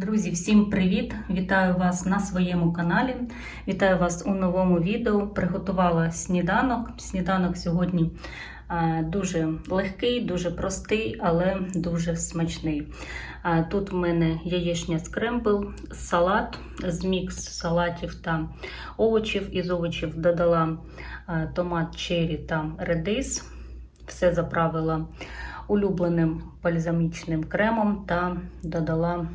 Друзі, всім привіт! Вітаю вас на своєму каналі. Вітаю вас у новому відео. Приготувала сніданок. Сніданок сьогодні е, дуже легкий, дуже простий, але дуже смачний. Е, Тут в мене яєчня скрембл, салат, змікс салатів та овочів. Із овочів додала е, томат черрі та редис. Все заправила улюбленим бальзамічним кремом та додала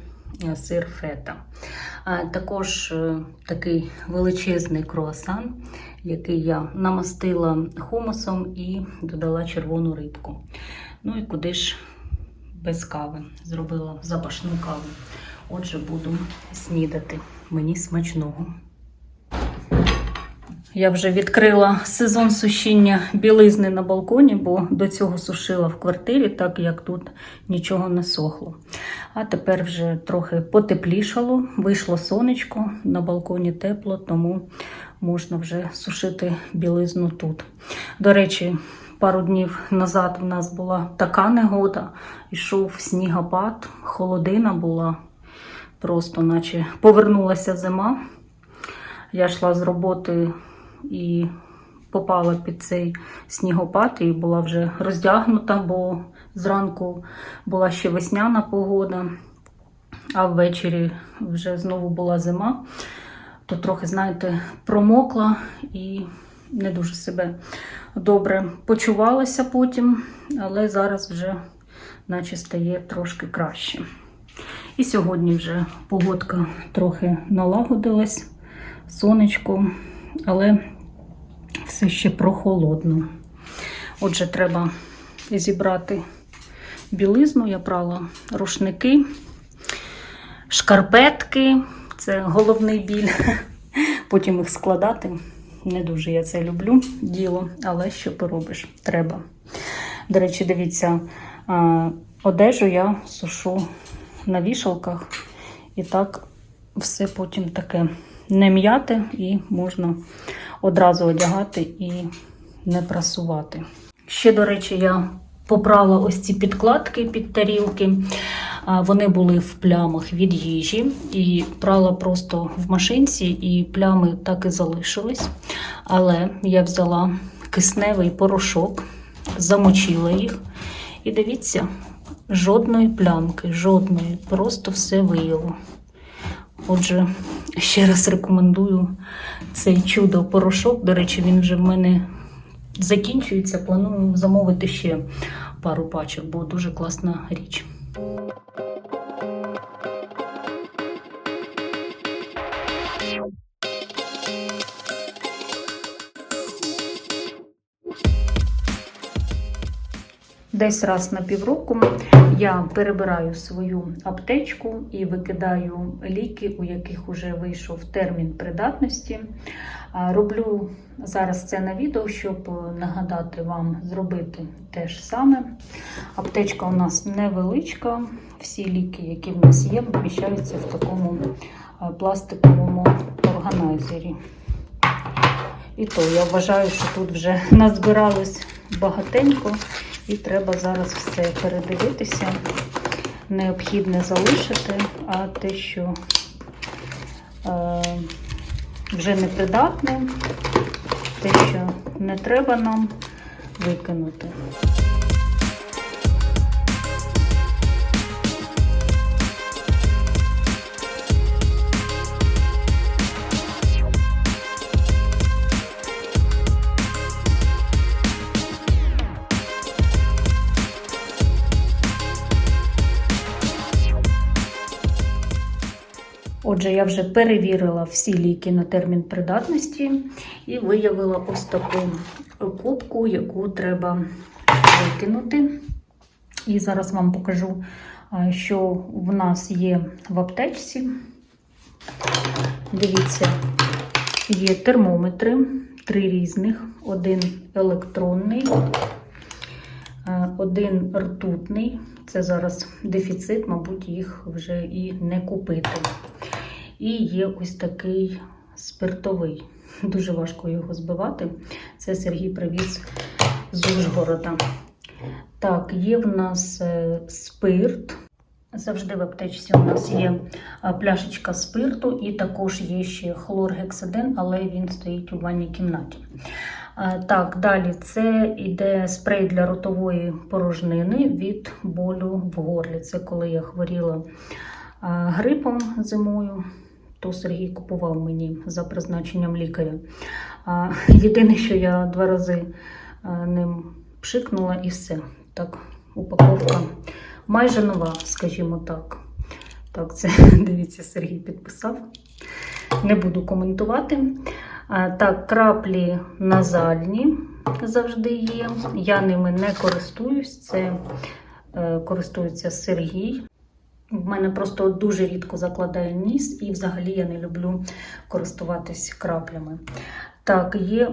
сир фета. Також е, такий величезний круасан, який я намастила хумусом і додала червону рибку. Ну і куди ж без кави. Зробила запашну каву. Отже, буду снідати. Мені смачного. Я вже відкрила сезон сушіння білизни на балконі, бо до цього сушила в квартирі, так як тут нічого не сохло. А тепер вже трохи потеплішало, вийшло сонечко, на балконі тепло, тому можна вже сушити білизну тут. До речі, пару днів назад в нас була така негода, йшов снігопад, холодина була, просто наче повернулася зима. Я йшла з роботи і попала під цей снігопад і була вже роздягнута, бо зранку була ще весняна погода, а ввечері вже знову була зима. То трохи, знаєте, промокла і не дуже себе добре почувалася потім, але зараз вже наче стає трошки краще. І сьогодні вже погодка трохи налагодилась, сонечко, але все ще прохолодно. Отже, треба зібрати білизну. Я прала рушники, шкарпетки це головний біль. Потім їх складати. Не дуже я це люблю діло, але що поробиш, треба. До речі, дивіться, одежу я сушу на вішалках, і так все потім таке не м'яте, і можна одразу одягати і не прасувати. Ще, до речі, я попрала ось ці підкладки під тарілки. Вони були в плямах від їжі, і прала просто в машинці, і плями так і залишились. Але я взяла кисневий порошок, замочила їх. І дивіться, жодної плямки, жодної, просто все вияло. Отже, ще раз рекомендую цей чудо-порошок. До речі, він вже в мене закінчується. Планую замовити ще пару пачок, бо дуже класна річ. Десь раз на півроку я перебираю свою аптечку і викидаю ліки, у яких вже вийшов термін придатності. Роблю зараз це на відео, щоб нагадати вам зробити те ж саме. Аптечка у нас невеличка. Всі ліки, які в нас є, поміщаються в такому пластиковому органайзері. І то я вважаю, що тут вже назбиралось багатенько. І треба зараз все передивитися. Необхідне залишити, а те, що е, вже непридатне, те, що не треба нам викинути. Отже, я вже перевірила всі ліки на термін придатності і виявила ось таку кубку, яку треба викинути. І зараз вам покажу, що в нас є в аптечці. Дивіться, є термометри, три різних, один електронний, один ртутний. Це зараз дефіцит, мабуть, їх вже і не купити. І є ось такий спиртовий. Дуже важко його збивати. Це Сергій привіз з Ужгорода. Так, є в нас е, спирт. Завжди в аптечці у нас є пляшечка спирту і також є ще хлоргексидин, але він стоїть у ванній кімнаті. Так, далі це йде спрей для ротової порожнини від болю в горлі. Це коли я хворіла грипом зимою, то Сергій купував мені за призначенням лікаря. Єдине, що я два рази ним пшикнула і все. Так, упаковка майже нова, скажімо так. Так, це дивіться, Сергій підписав. Не буду коментувати. Так, краплі назальні завжди є. Я ними не користуюсь. Це е, користується Сергій. В мене просто дуже рідко закладає ніс, і взагалі я не люблю користуватись краплями. Так, є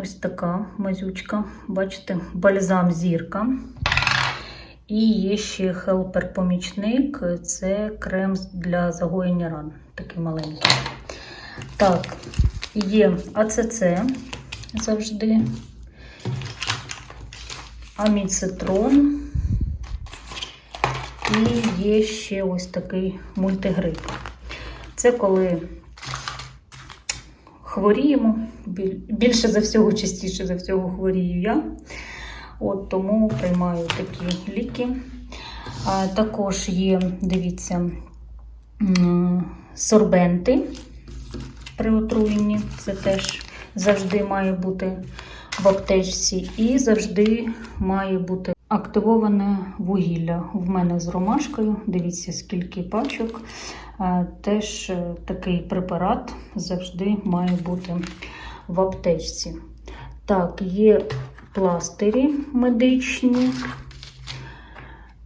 ось така мазючка, бачите, бальзам зірка. І є ще хелпер-помічник це крем для загоєння ран, такий маленький. Так, є АЦЦ завжди, аміцитрон. І є ще ось такий мультигрип. Це коли хворіємо, більше за всього, частіше за всього хворію я. От тому приймаю такі ліки. А, також є, дивіться, сорбенти при отруєнні. Це теж завжди має бути в аптечці. І завжди має бути активоване вугілля. В мене з ромашкою. Дивіться, скільки пачок. Теж е, такий препарат завжди має бути в аптечці. Так, є пластирі медичні,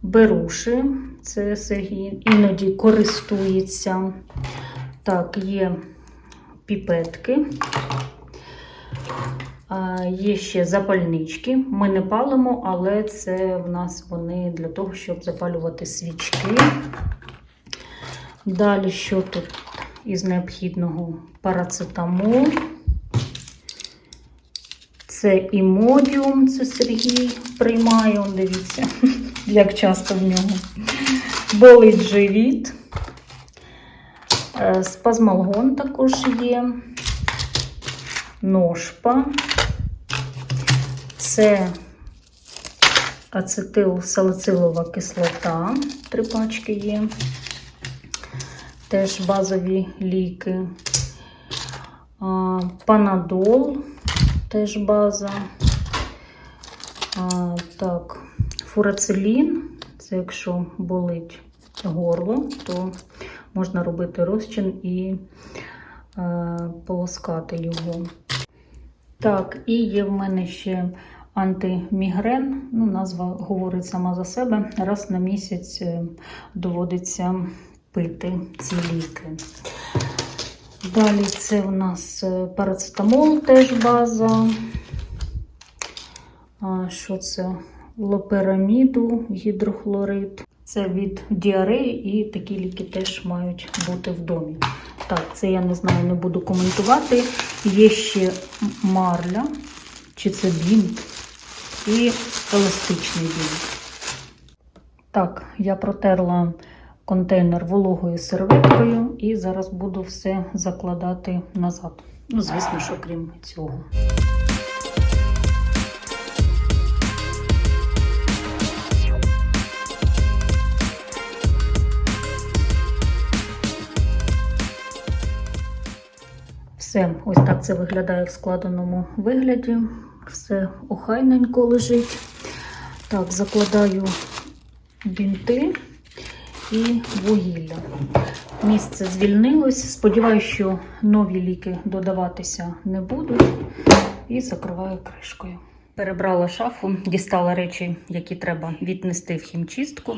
беруші, це Сергій іноді користується. Так, є піпетки. Є ще запальнички. Ми не палимо, але це в нас вони для того, щоб запалювати свічки. Далі, що тут із необхідного? Парацетамол. Це імодіум, це Сергій приймає, дивіться, як часто в нього. Болить живіт. Е, Спазмалгон також є. Ножпа. Це ацетилсалицилова кислота. Три пачки є. Теж базові ліки. Панадол, теж база. Так, фурацилін. Це якщо болить горло, то можна робити розчин і е, полоскати його. Так, і є в мене ще антимігрен. Ну, назва говорить сама за себе. Раз на місяць е, доводиться пити ці ліки. Далі це у нас е, парацетамол, теж база. Що це? Лопераміду, гідрохлорид. Це від діареї, і такі ліки теж мають бути в домі. Так, це я не знаю, не буду коментувати. Є ще марля, чи це бінт, і еластичний бінт. Так, я протерла контейнер вологою серветкою і зараз буду все закладати назад. Ну, звісно, що крім цього. Все, ось так це виглядає в складеному вигляді. Все охайненько лежить. Так, закладаю бінти і вугілля. Місце звільнилось. Сподіваюся, що нові ліки додаватися не будуть. І закриваю кришкою. Перебрала шафу, дістала речі, які треба віднести в хімчистку.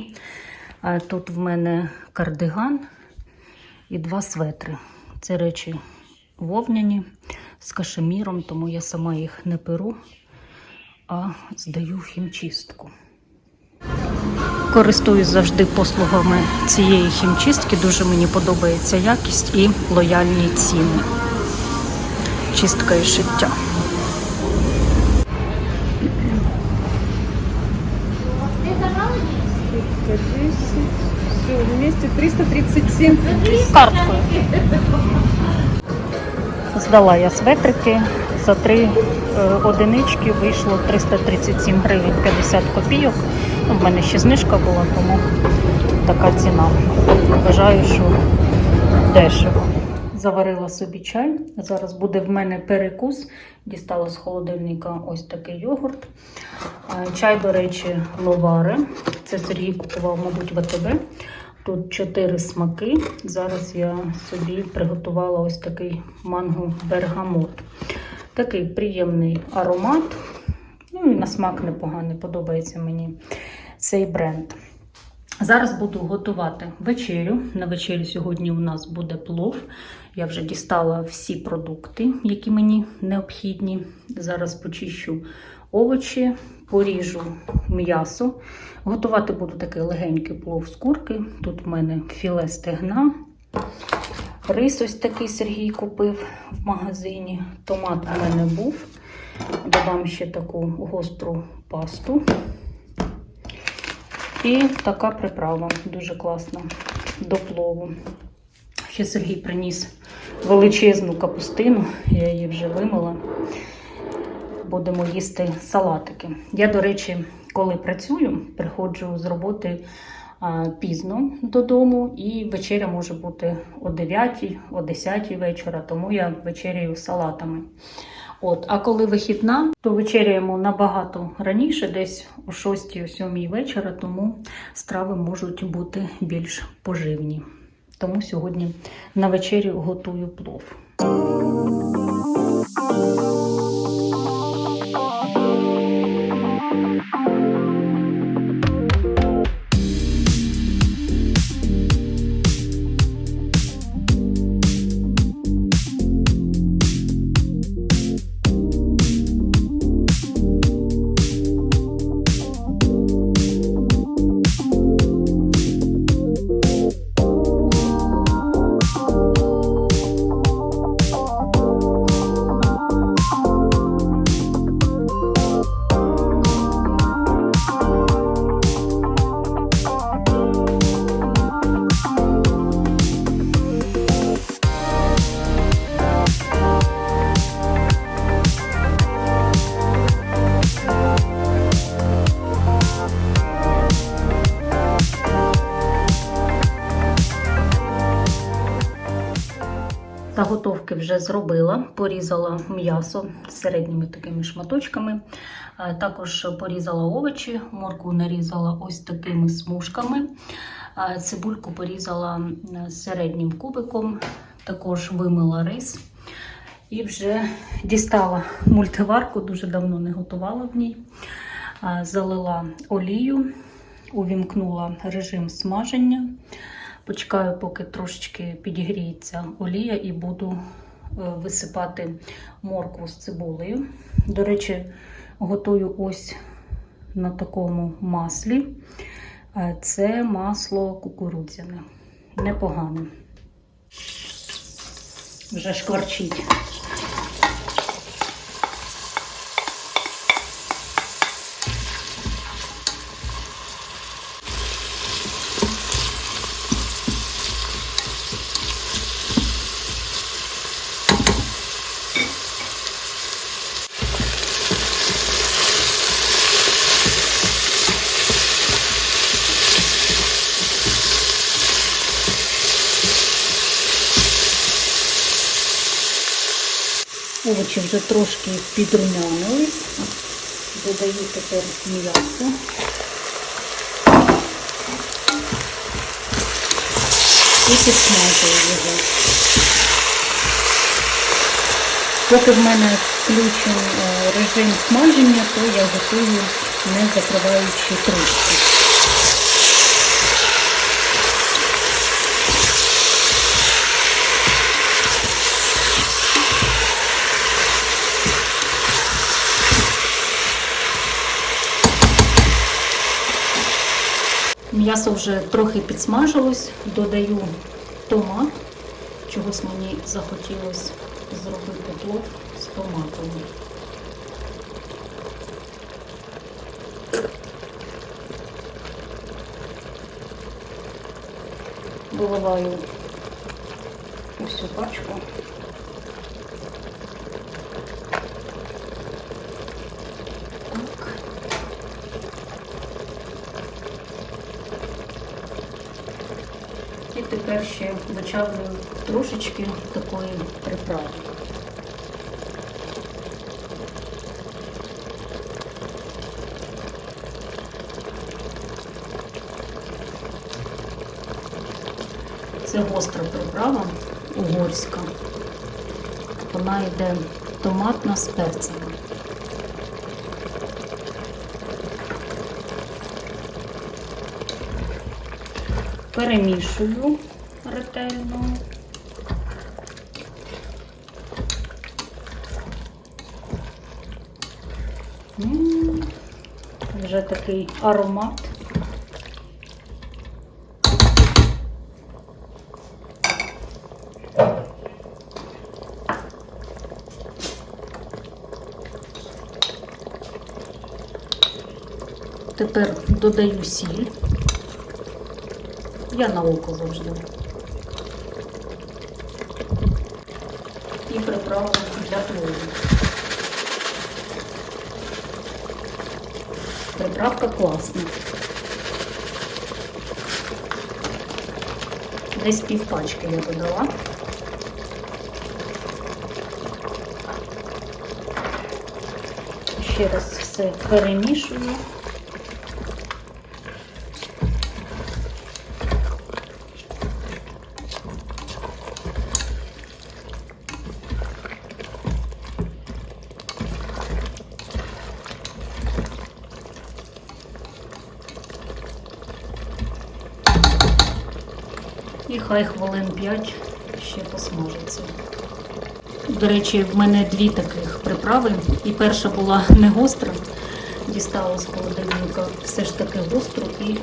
Тут в мене кардиган і два светри. Це речі вовняні з кашеміром, тому я сама їх не перу, а здаю в хімчистку. Користуюсь завжди послугами цієї хімчистки. Дуже мені подобається якість і лояльні ціни. Чистка і шиття. 10, вместе 337. Карткою. Здала я светрики. За три е, одинички вийшло 337 гривень 50 копійок. Ну, в мене ще знижка була, тому така ціна. Вважаю, що дешево. Заварила собі чай. Зараз буде в мене перекус. Дістала з холодильника ось такий йогурт. Е, Чай, до речі, ловари. Це Сергій купував, мабуть, в АТБ. Тут чотири смаки. Зараз я собі приготувала ось такий манго бергамот. Такий приємний аромат. Ну і на смак непоганий, подобається мені цей бренд. Зараз буду готувати вечерю. На вечері сьогодні у нас буде плов. Я вже дістала всі продукти, які мені необхідні. Зараз почищу овочі, поріжу м'ясо. Готувати буду такий легенький плов з курки. Тут в мене філе стегна. Рис ось такий Сергій купив в магазині. Томат в мене був. Додам ще таку гостру пасту. І така приправа дуже класна до плову. Ще Сергій приніс величезну капустину, я її вже вимила. Будемо їсти салатики. Я, до речі, коли працюю, приходжу з роботи пізно додому, і вечеря може бути о 9, о 10 вечора, тому я вечеряю салатами. От, а коли вихідна, то вечеряємо набагато раніше, десь о 6-7 вечора, тому страви можуть бути більш поживні. Тому сьогодні на вечерю готую плов. Вже зробила, порізала м'ясо середніми такими шматочками. Е, Також порізала овочі, моркву нарізала ось такими смужками. Е, Цибульку порізала середнім кубиком, також вимила рис. І вже дістала мультиварку, дуже давно не готувала в ній. Е, Залила олію, увімкнула режим смаження. Почекаю, поки трошечки підігріється олія, і буду висипати моркву з цибулею. До речі, готую ось на такому маслі. Е, Це масло кукурудзяне. Непогане. Вже шкварчить. Овочі вже трошки підрумянились. Додаю тепер м'ясо. І підсмажую його. Поки в мене включений е, режим смаження, то я готую не закриваючи кришку. М'ясо вже трохи підсмажилось, додаю томат. Чогось мені захотілося зробити плов з томатом. виливаю усю пачку. Так. І тепер вичавлю трошечки такої приправи. Це гостра приправа угорська. Вона йде томатна з перцями. Перемішую ретельно. М, Вже такий аромат. Тепер додаю сіль. Я на око завжди. Приправу для плову. Приправка класна. Десь півпачки я додала. Ще раз все перемішую. Хай хвилин 5 ще посмажиться. До речі, в мене дві таких приправи. І перша була не гостра, дістала з холодильника все ж таки гостру і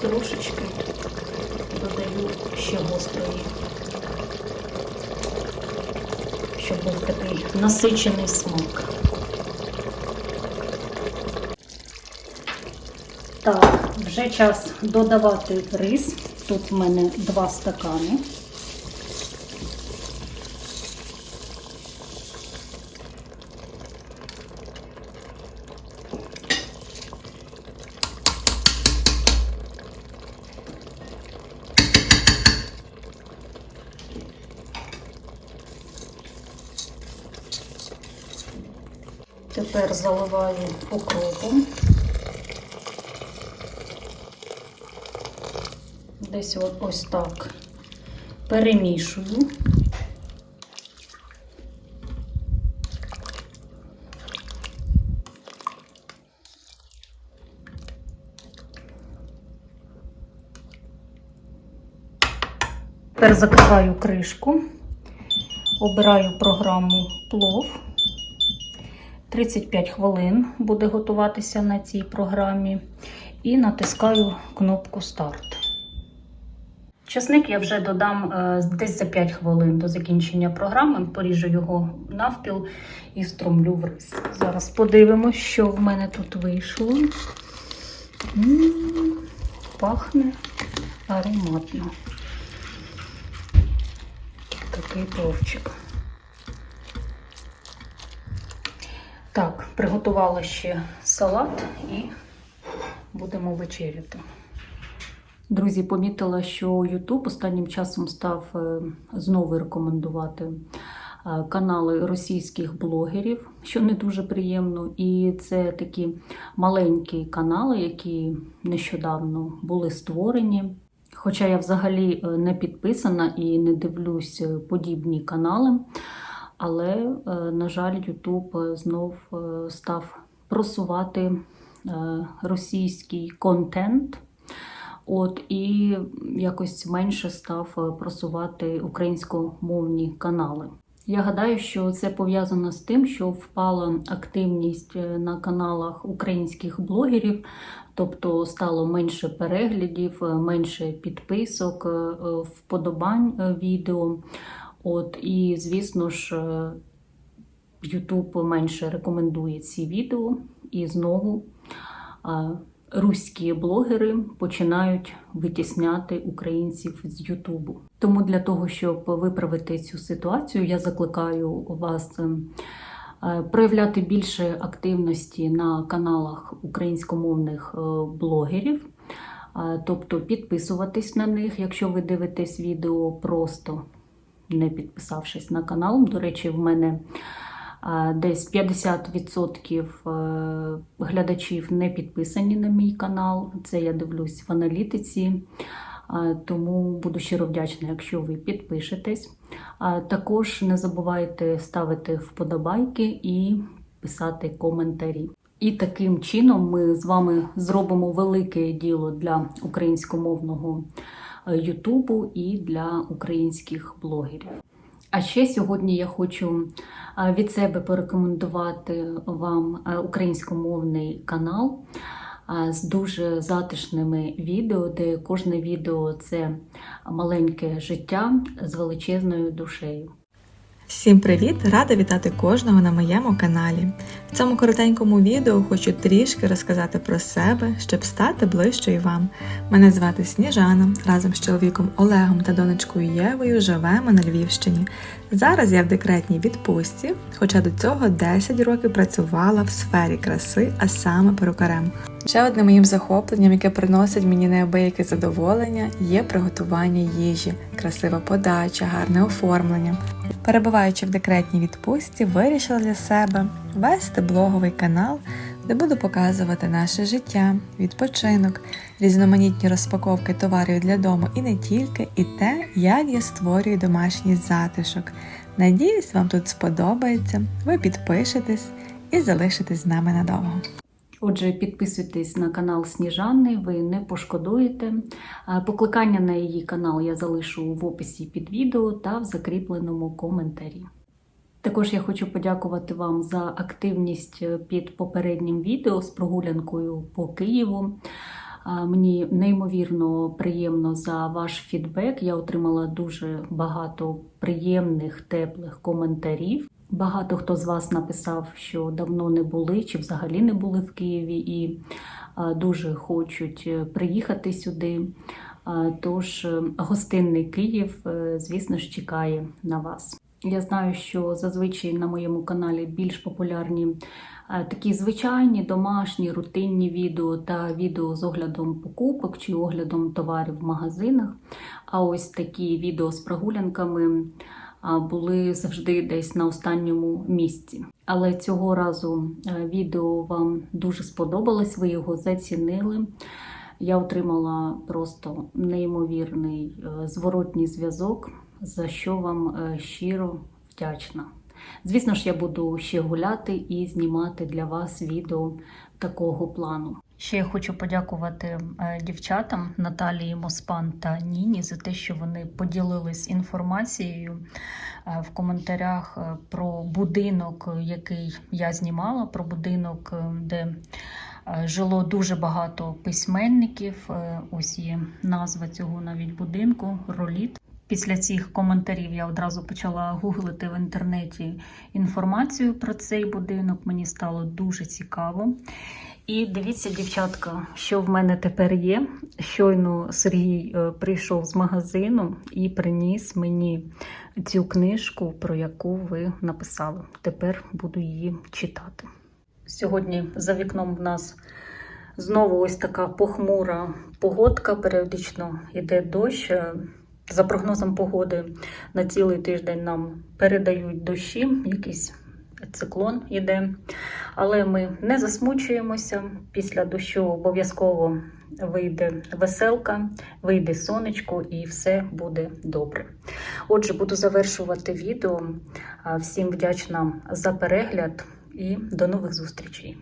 трошечки додаю ще гострої, щоб був такий насичений смак. Так, вже час додавати рис. Тут в мене два стакани. Тепер заливаю окропом. Десь ось так перемішую. Тепер закриваю кришку, обираю програму плов. 35 хвилин буде готуватися на цій програмі і натискаю кнопку старт. Часник я вже додам е, десь за 5 хвилин до закінчення програми, поріжу його навпіл і стромлю в рис. Зараз подивимось, що в мене тут вийшло. Пахне ароматно. Такий пловчик. Так, приготувала ще салат і будемо вечеряти. Друзі, помітила, що YouTube останнім часом став е, знову рекомендувати е, канали російських блогерів, що не дуже приємно. І це такі маленькі канали, які нещодавно були створені. Хоча я взагалі е, не підписана і не дивлюсь подібні канали. Але, на жаль, YouTube знов став просувати російський контент. От і якось менше став е, просувати українськомовні канали. Я гадаю, що це пов'язано з тим, що впала активність е, на каналах українських блогерів, тобто стало менше переглядів, е, менше підписок, вподобань відео. От і звісно ж, YouTube менше рекомендує ці відео і знову. Руські блогери починають витісняти українців з Ютубу. Тому для того, щоб виправити цю ситуацію, я закликаю вас е, проявляти більше активності на каналах українськомовних е, блогерів. Е, Тобто підписуватись на них, якщо ви дивитесь відео просто не підписавшись на канал. До речі, в мене десь 50% е, глядачів не підписані на мій канал. Це я дивлюсь в аналітиці. Е, Тому буду щиро вдячна, якщо ви підпишетесь. Також не забувайте ставити вподобайки і писати коментарі. І таким чином ми з вами зробимо велике діло для українськомовного е, Ютубу і для українських блогерів. А ще сьогодні я хочу від себе порекомендувати вам е, українськомовний канал з дуже затишними відео, де кожне відео це маленьке життя з величезною душею. Всім привіт! Рада вітати кожного на моєму каналі. В цьому коротенькому відео хочу трішки розказати про себе, щоб стати ближчою вам. Мене звати Сніжана. Разом з чоловіком Олегом та донечкою Євою живемо на Львівщині. Зараз я в декретній відпустці, хоча до цього 10 років працювала в сфері краси, а саме перукарем. Ще одним моїм захопленням, яке приносить мені неабияке задоволення, є приготування їжі, красива подача, гарне оформлення. Перебуваючи в декретній відпустці, вирішила для себе вести блоговий канал, де буду показувати наше життя, відпочинок, різноманітні розпаковки товарів для дому і не тільки, і те, як я створюю домашній затишок. Надіюсь, вам тут сподобається, ви підпишетесь і залишитесь з нами надовго. Отже, підписуйтесь на канал Сніжани, ви не пошкодуєте. Покликання на її канал я залишу в описі під відео та в закріпленому коментарі. Також я хочу подякувати вам за активність під попереднім відео з прогулянкою по Києву. Мені неймовірно приємно за ваш фідбек. Я отримала дуже багато приємних, теплих коментарів. Багато хто з вас написав, що давно не були чи взагалі не були в Києві і дуже хочуть е, приїхати сюди. Тож е, гостинний Київ, е, звісно ж, чекає на вас. Я знаю, що зазвичай на моєму каналі більш популярні такі звичайні домашні рутинні відео та відео з оглядом покупок чи оглядом товарів в магазинах. А ось такі відео з прогулянками були завжди десь на останньому місці. Але цього разу е, відео вам дуже сподобалось, ви його зацінили. Я отримала просто неймовірний е, зворотній зв'язок, за що вам е, щиро вдячна. Звісно ж, я буду ще гуляти і знімати для вас відео такого плану. Ще я хочу подякувати е, дівчатам Наталії Моспан та Ніні за те, що вони поділились інформацією е, в коментарях е, про будинок, який я знімала, про будинок, де жило дуже багато письменників. Ось є назва цього навіть будинку Роліт. Після цих коментарів я одразу почала гуглити в інтернеті інформацію про цей будинок. Мені стало дуже цікаво. І дивіться, дівчатка, що в мене тепер є. Щойно Сергій е, прийшов з магазину і приніс мені цю книжку, про яку ви написали. Тепер буду її читати. Сьогодні за вікном в нас знову ось така похмура погодка. Періодично йде дощ. За прогнозом погоди на цілий тиждень нам передають дощі, якийсь циклон іде. Але ми не засмучуємося. Після дощу обов'язково вийде веселка, вийде сонечко і все буде добре. Отже, буду завершувати відео. Всім вдячна за перегляд і до нових зустрічей.